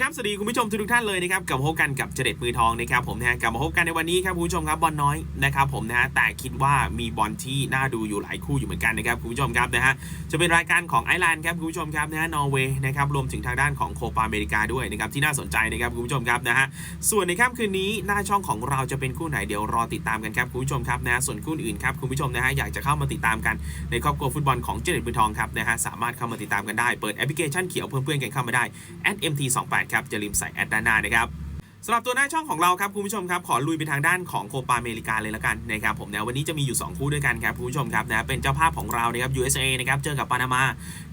ครับสวัสดีคุณผู้ชมทุกท่านเลยนะครับกลับมาพบกันกับเจเด็ดมือทองนะครับผมนะฮะกลับมาพบกันในวันนี้ครับคุณผู้ชมครับบอลน้อยนะครับผมนะฮะแต่คิดว่ามีบอลที่น่าดูอยู่หลายคู่อยู่เหมือนกันนะครับคุณผู้ชมครับนะฮะจะเป็นรายการของไอร์แลนด์ครับคุณผู้ชมครับนะฮะนอร์เวย์นะครับรวมถึงทางด้านของโคปาอเมริกาด้วยนะครับที่น่าสนใจนะครับคุณผู้ชมครับนะฮะส่วนในค่ำคืนนี้หน้าช่องของเราจะเป็นคู่ไหนเดี๋ยวรอติดตามกันครับคุณผู้ชมครับนะส่วนคู่อื่นครับคุณผู้ชมนะฮะอยากจะเข้ามาติดตามกันในครอบครัวฟุตบอลของเจเด็ดมือทองครับนะฮะสามารถเข้ามาติดตามกันได้เปิดแอปพลิเคชันเขียวเพื่อนกันเข้ามาได้ @mt28 ครับจะลืมใส่แอดด้านหน้านะครับ สำหรับตัวหน้าช่องของเราครับคุณผู้ชมครับขอลุยไปทางด้านของโคปาอเมริกาเลยละกันนะครับผมนะวันนี้จะมีอยู่ 2 คู่ด้วยกันครับคุณผู้ชมครับนะเป็นเจ้าภาพของเรานะครับ USA นะครับเจอกับปานามา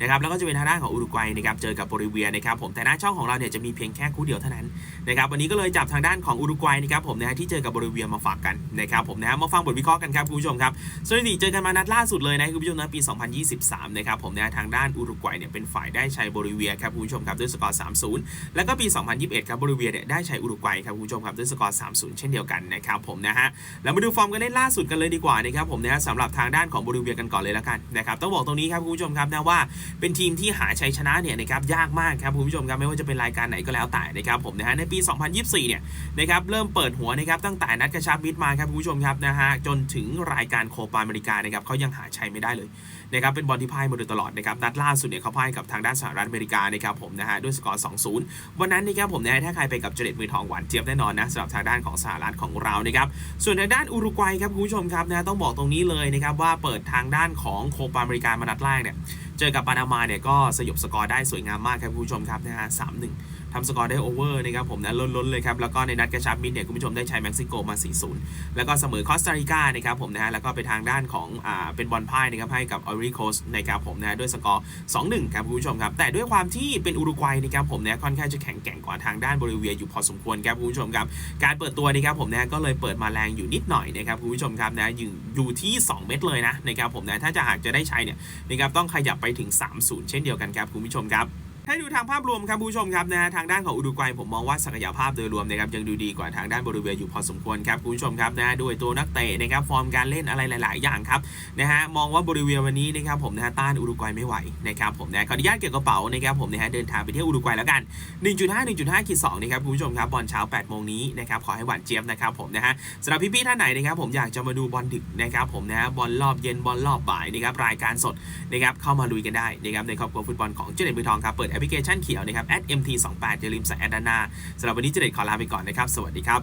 นะครับแล้วก็จะเป็นทางด้านของอุรุกวัยนะครับเจอกับโบลิเวียนะครับผมแต่หน้าช่องของเราเนี่ยจะมีเพียงแค่คู่เดียวเท่านั้นนะครับวันนี้ก็เลยจับทางด้านของอุรุกวัยนะครับผมนะที่เจอกับโบลิเวียมาฝากกันนะครับผมนะมาฟังบทวิเคราะห์กันครับคุณผู้ชมครับสถิติเจอกันมานัดล่าสุดเลยนะคุณผู้ชมนะปี 2023นะครับผมนะทางด้านอุรุกวัยเนี่ยเป็นฝ่ายได้ชัยโบลิเวียครับคุณผู้ชมครับด้วยสกอร์ 3-0 แล้วก็ปี 2021ครับโบลิเวียเนี่ยได้ชัยอุรุกวัยครับคุณผู้ชมครับด้วยสกอร์ 3-0 เช่นเดียวกันนะครับผมนะฮะแล้วมาดูฟอร์มกันเล่นล่าสุดกันเลยดีกว่านะครับผมนะฮะสำหรับทางด้านของโบลิเวียกันก่อนเลยและกันนะครับต้องบอกตรงนี้ครับคุณผู้ชมครับนะว่าเป็นทีมที่หาชัยชนะเนี่ยนะครับยากมากครับคุณผู้ชมครับไม่ว่าจะเป็นรายการไหนก็แล้วแต่นะครับผมนะฮะในปี 2024 เนี่ยนะครับเริ่มเปิดหัวนะครับตั้งแต่นัดกระชับมิตรมาครับคุณผู้ชมครับนะฮะจนถึงรายการโคปาอเมริกานะครับเขายังหาชัยไม่ได้เลยนะครับเป็นบอลที่พ่ายมาโดยตลอดนะครับนัดล่าสุดเนี่ยเขาพ่ายกับทางด้านสหรัฐอเมริกานะครับผมนะฮะด้วยสกอร์ 2-0 วันนั้นนะครับผมนะฮะถ้าใครไปกับเจเด็ดมือทองหวานเจี๊ยบแน่นอนนะสำหรับทางด้านของสหรัฐของเรานะครับส่วนทางด้านอุรุกวัยครับคุณผู้ชมครับนะต้องบอกตรงนี้เลยนะครับว่าเปิดทางด้านของโคปาอเมริกามานัดแรกเนี่ย เจอกับปานามาเนี่ยก็สยบสกอร์ได้สวยงามมากครับคุณผู้ชมครับนะฮะ3-1ทำสกอร์ได้โอเวอร์นะครับผมนะล้นๆเลยครับ แล้วก็ในนัดกระชับมิตรเนี่ยคุณผู้ชมได้ใช้เม็กซิโกมา 4-0 แล้วก็เสมอคอสตาริกานะครับผมนะฮะแล้วก็ไปทางด้านของอ่าเป็นบอลพ่ายนะครับให้กับออริโคสนะครับผมนะด้วยสกอร์ 2-1 ครับคุณผู้ชมครับ แต่ด้วยความที่เป็นอุรุกวัยนะครับผมนะค่อนข้างจะแข็งแกร่งกว่าทางด้านโบลิเวียอยู่พอสมควรครับคุณผู้ชมครับการเปิดตัวนะครับผมนะก็เลยเปิดมาแรงอยู่นิดหน่อยนะครับคุณผู้ชมครับนะอยู่อยู่ที่ 2 เม็ดเลยนะนะครับผมนะถ้าจะหากจะได้ใช้เนี่ยนะครับต้องขยับไปถึง 3-0 เช่นเดียวกันครับคุณผู้ชมครับ ให้ดูทางภาพรวมครับผู้ชมครับนะฮะทางด้านของอุรุกวัยผมมองว่าศักยภาพโดยรวมนะครับยังดูดีกว่าทางด้านบริเวณอยู่พอสมควรครับผู้ชมครับนะด้วยตัวนักเตะนะครับฟอร์มการเล่นอะไรหลาย ๆ อย่างครับนะฮะมองว่าบริเวณวันนี้นะครับผมนะฮะต้านอุรุกวัยไม่ไหวนะครับผมนะขออนุญาตเกี่ยวกับกระเป๋านะครับผมนะฮะเดินทางไปเที่ยวอุรุกวัยแล้วกัน 1.5 1.5ขีด2นะครับคุณผู้ชมครับบอลเช้า8โมงนี้นะครับขอให้หวานเจี๊ยบนะครับผมนะฮะสำหรับพี่ ๆ ท่านไหนนะครับผมอยากจะมาดูบอลดึกนะครับผมนะฮะบอลรอบเย็นบอลรอบบ่ายนะครับรายการสดนะครับเข้ามาลุยกันได้นะครับในครอบครัวฟุตบอลของเจเด็ดมือทองครับเปิดแอปพลิเคชันเขียวนะครับ @mt28 อย่าลืมใส่แอดด้านหน้าสำหรับวันนี้เจเด็ดขอลาไปก่อนนะครับ สวัสดีครับ